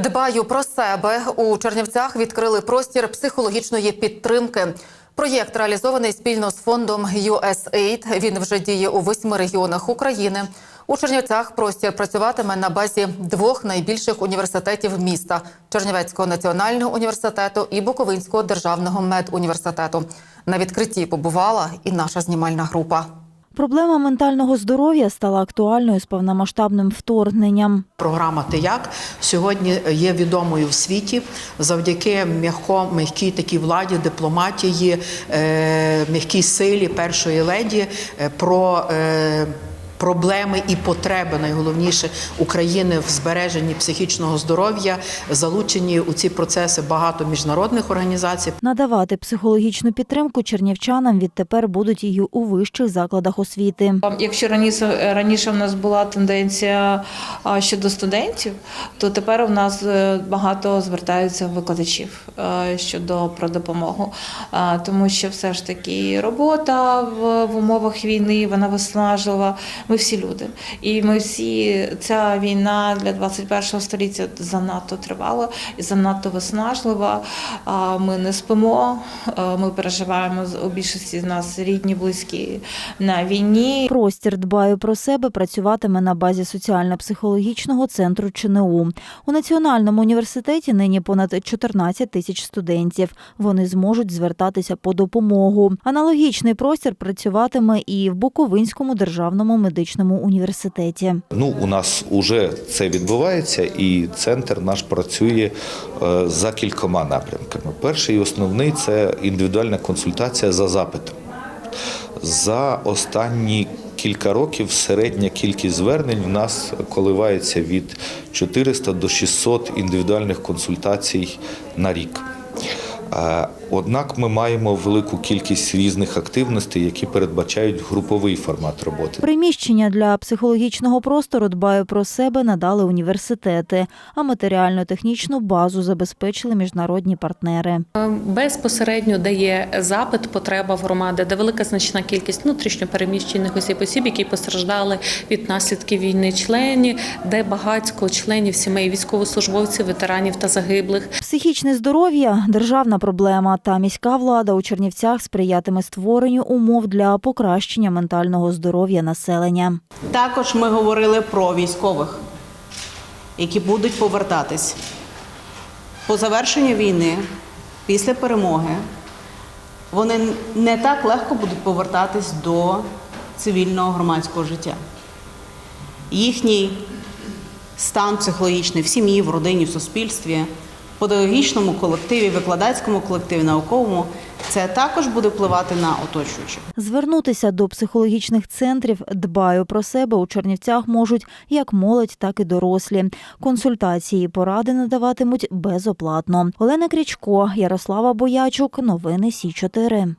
Дбаю про себе. У Чернівцях відкрили простір психологічної підтримки. Проєкт реалізований спільно з фондом USAID. Він вже діє у восьми регіонах України. У Чернівцях простір працюватиме на базі двох найбільших університетів міста Чернівецького національного університету і Буковинського державного медуніверситету. На відкритті побувала і наша знімальна група. Проблема ментального здоров'я стала актуальною з повномасштабним вторгненням. Програма «Ти як» сьогодні є відомою в світі завдяки м'яко, м'якій такій владі, дипломатії, е, м'якій силі першої леді е, про е, проблеми і потреби найголовніше України в збереженні психічного здоров'я. Залучені у ці процеси багато міжнародних організацій. Надавати психологічну підтримку чернівчанам відтепер будуть і у вищих закладах освіти. Якщо раніше раніше в нас була тенденція щодо студентів, то тепер у нас е, багато звертаються викладачів е, щодо про допомогу, тому що все ж таки робота в, в умовах війни вона виснажлива. Ми всі люди, і ми всі ця війна для 21 століття занадто тривала і занадто виснажлива. Ми не спимо, ми переживаємо у більшості з нас рідні, близькі на війні. Простір дбаю про себе працюватиме на базі соціально-психологічного центру ЧНУ. У національному університеті нині понад 14 тисяч студентів. Вони зможуть звертатися по допомогу. Аналогічний простір працюватиме і в Буковинському державному медичному університеті. Ну, у нас вже це відбувається, і центр наш працює е, за кількома напрямками. Перший і основний це індивідуальна консультація за запитом. За останні кілька років середня кількість звернень в нас коливається від 400 до 600 індивідуальних консультацій на рік. Е, Однак ми маємо велику кількість різних активностей, які передбачають груповий формат роботи. Приміщення для психологічного простору дбаю про себе надали університети, а матеріально-технічну базу забезпечили міжнародні партнери. Безпосередньо де є запит, потреба громади, де велика значна кількість внутрішньо переміщених осіб, осіб, які постраждали від наслідків війни, члені, де багатько членів сімей військовослужбовців, ветеранів та загиблих. Психічне здоров'я державна проблема, та міська влада у Чернівцях сприятиме створенню умов для покращення ментального здоров'я населення. Також ми говорили про військових, які будуть повертатись. По завершенню війни, після перемоги, вони не так легко будуть повертатись до цивільного громадського життя. Їхній стан психологічний в сім'ї, в родині, в суспільстві, педагогічному колективі, викладацькому колективі, науковому це також буде впливати на оточуючих. Звернутися до психологічних центрів дбаю про себе у Чернівцях можуть як молодь, так і дорослі. Консультації і поради надаватимуть безоплатно. Олена Крічко, Ярослава Боячук. Новини Сі 4